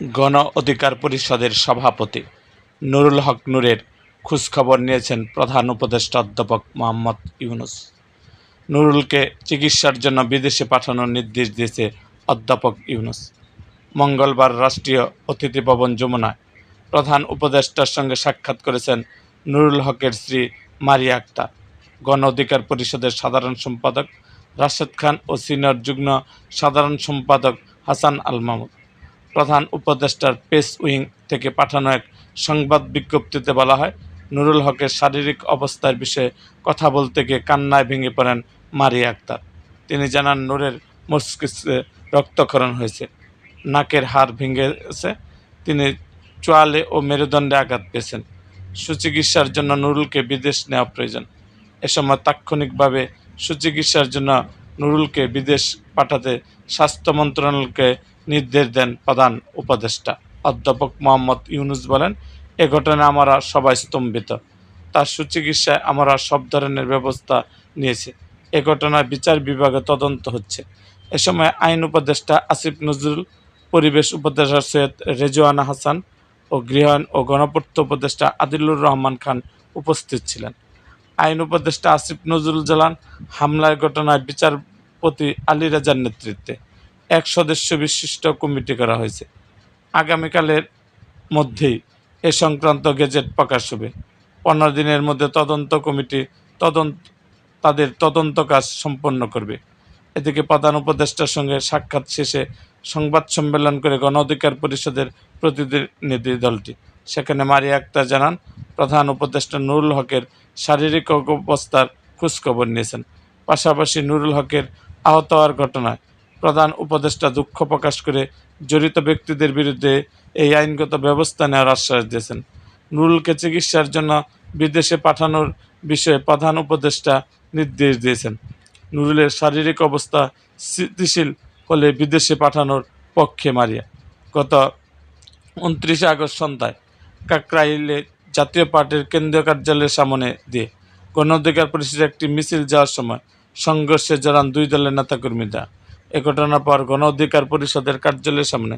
গণ অধিকার পরিষদের সভাপতি নুরুল হক নূরের খোঁজখবর নিয়েছেন প্রধান উপদেষ্টা অধ্যাপক মোহাম্মদ ইউনুস। নুরুলকে চিকিৎসার জন্য বিদেশে পাঠানোর নির্দেশ দিয়েছে অধ্যাপক ইউনুস। মঙ্গলবার রাষ্ট্রীয় অতিথি ভবন যমুনায় প্রধান উপদেষ্টার সঙ্গে সাক্ষাৎ করেছেন নুরুল হকের স্ত্রী মারিয়া আক্তার। গণ অধিকার পরিষদের সাধারণ সম্পাদক রাশেদ খান ও সিনিয়র যুগ্ম সাধারণ সম্পাদক হাসান আল মাহমুদ প্রধান উপদেষ্টার পেস উইং থেকে পাঠানো এক সংবাদ বিজ্ঞপ্তিতে বলা হয়, নুরুল হকের শারীরিক অবস্থার বিষয়ে কথা বলতে গিয়ে কান্নায় ভেঙে পড়েন মারিয়া আক্তার। তিনি জানান, নূরের মস্তিষ্কে রক্তক্ষরণ হয়েছে, নাকের হাড় ভেঙেছে, তিনি চোয়ালে ও মেরুদণ্ডে আঘাত পেয়েছেন। সুচিকিৎসার জন্য নুরুলকে বিদেশ নেওয়া প্রয়োজন। এ সময় তাৎক্ষণিকভাবে সুচিকিৎসার জন্য নুরুলকে বিদেশ পাঠাতে স্বাস্থ্য মন্ত্রণালয়কে নির্দেশ দেন প্রধান উপদেষ্টা। অধ্যাপক মোহাম্মদ ইউনুস বলেন, এ ঘটনায় আমরা সবাই স্তম্ভিত। তার সুচিকিৎসায় আমরা সব ধরনের ব্যবস্থা নিয়েছি। এ ঘটনায় বিচার বিভাগে তদন্ত হচ্ছে। এ সময় আইন উপদেষ্টা আসিফ নজরুল, পরিবেশ উপদেষ্টা সৈয়দ রেজওয়ানা হাসান ও গৃহায়ণ ও গণপূর্ত উপদেষ্টা আদিলুর রহমান খান উপস্থিত ছিলেন। আইন উপদেষ্টা আসিফ নজরুল জালান হামলার ঘটনায় বিচারপতি আলী রাজার নেতৃত্বে এক সদস্য বিশিষ্ট কমিটি করা হয়েছে। আগামীকালের মধ্যেই এ সংক্রান্ত গেজেট প্রকাশ হবে। পনেরো দিনের মধ্যে তদন্ত কমিটি তদন্ত, তাদের তদন্ত কাজ সম্পন্ন করবে। এদিকে প্রধান উপদেষ্টার সঙ্গে সাক্ষাৎ শেষে সংবাদ সম্মেলন করে গণ অধিকার পরিষদের প্রতিনিধি দলটি। সেখানে মারিয়া আক্তার জানান, প্রধান উপদেষ্টা নুরুল হকের শারীরিক অবস্থার খোঁজখবর নিয়েছেন। পাশাপাশি নুরুল হকের আহত হওয়ার ঘটনায় প্রধান উপদেষ্টা দুঃখ প্রকাশ করে জড়িত ব্যক্তিদের বিরুদ্ধে এই আইনগত ব্যবস্থা নেওয়ার আশ্বাস দিয়েছেন। নুরুলকে চিকিৎসার জন্য বিদেশে পাঠানোর বিষয়ে প্রধান উপদেষ্টা নির্দেশ দিয়েছেন। নুরুলের শারীরিক অবস্থা স্থিতিশীল হলে বিদেশে পাঠানোর পক্ষে মারিয়া। গত উনত্রিশে আগস্ট সন্ধ্যায় কাকরাইলে জাতীয় পার্টির কেন্দ্রীয় কার্যালয়ের সামনে দিয়ে গণ অধিকার পরিষদের একটি মিছিল যাওয়ার সময় সংঘর্ষে জড়ান দুই দলের নেতাকর্মীরা। এ ঘটনার পর গণ অধিকার পরিষদের কার্যালয়ের সামনে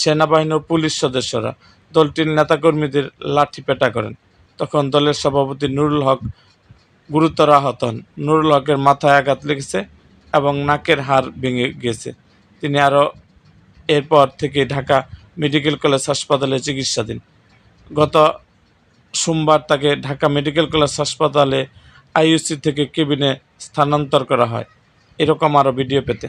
সেনাবাহিনী ও পুলিশ সদস্যরা দলটির নেতাকর্মীদের লাঠিপেটা করেন। তখন দলের সভাপতি নুরুল হক গুরুতর আহত হন। নুরুল হকের মাথায় আঘাত লেগেছে এবং নাকের হাড় ভেঙে গেছে। তিনি আরও এরপর থেকে ঢাকা মেডিকেল কলেজ হাসপাতালে চিকিৎসাধীন। গত সোমবার তাকে ঢাকা মেডিকেল কলেজ হাসপাতালে আইইউসি থেকে কেবিনে স্থানান্তর করা হয়। এরকম আরও ভিডিও পেতে